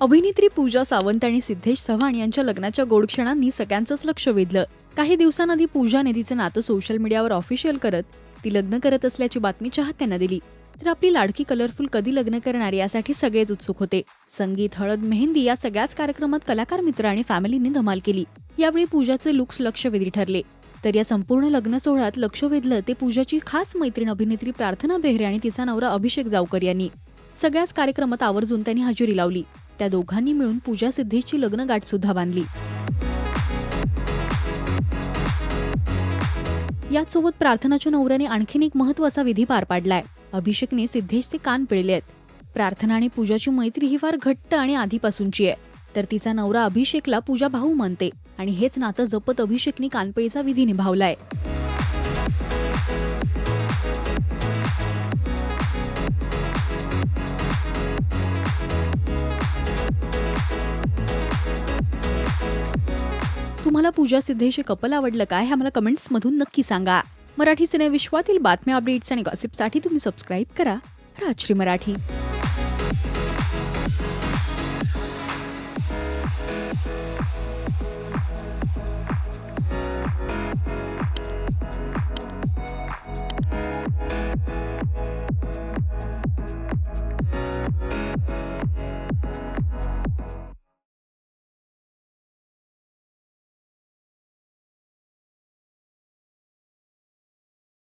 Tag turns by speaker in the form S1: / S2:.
S1: अभिनेत्री पूजा सावंत आणि सिद्धेश चव्हाण यांच्या लग्नाच्या गोड क्षणांनी सगळ्यांचंच लक्ष वेधलं. काही दिवसांआधी पूजाने तिचं नातं सोशल मीडियावर ऑफिशियल करत ती लग्न करत असल्याची बातमी चाहत्यांना दिली. तर आपली लाडकी कलरफुल कधी लग्न करणार यासाठी सगळेच उत्सुक होते. संगीत हळद मेहंदी या सगळ्याच कार्यक्रमात कलाकार मित्र आणि फॅमिलींनी धमाल केली. यावेळी पूजाचे लुक्स लक्षवेधी ठरले. तर या संपूर्ण लग्न सोहळ्यात लक्ष वेधलं ते पूजाची खास मैत्रीण अभिनेत्री प्रार्थना बेहरे आणि तिचा नवरा अभिषेक जावकर यांनी. सगळ्याच कार्यक्रमात आवर्जून त्यांनी हजेरी लावली. त्या दोघांनी मिळून पूजा सिद्धेशची लग्न गाठसुद्धा बांधली. याचसोबत प्रार्थनाच्या नवऱ्याने आणखीन एक महत्त्वाचा विधी पार पाडलाय. अभिषेकने सिद्धेशचे कान पिळले आहेत. प्रार्थना आणि पूजाची मैत्री ही फार घट्ट आणि आधीपासूनची आहे. तर तिचा नवरा अभिषेकला पूजा भाऊ मानते आणि हेच नातं जपत अभिषेकने कानपिळीचा विधी निभावलाय. तुम्हाला पूजा सिद्धेश हे कपल आवडलं काय हे आम्हाला कमेंट्समधून नक्की सांगा. मराठी सिनेविश्वातील बातम्या अपडेट्स आणि गॉसिपसाठी तुम्ही सबस्क्राईब करा. राजश्री मराठी.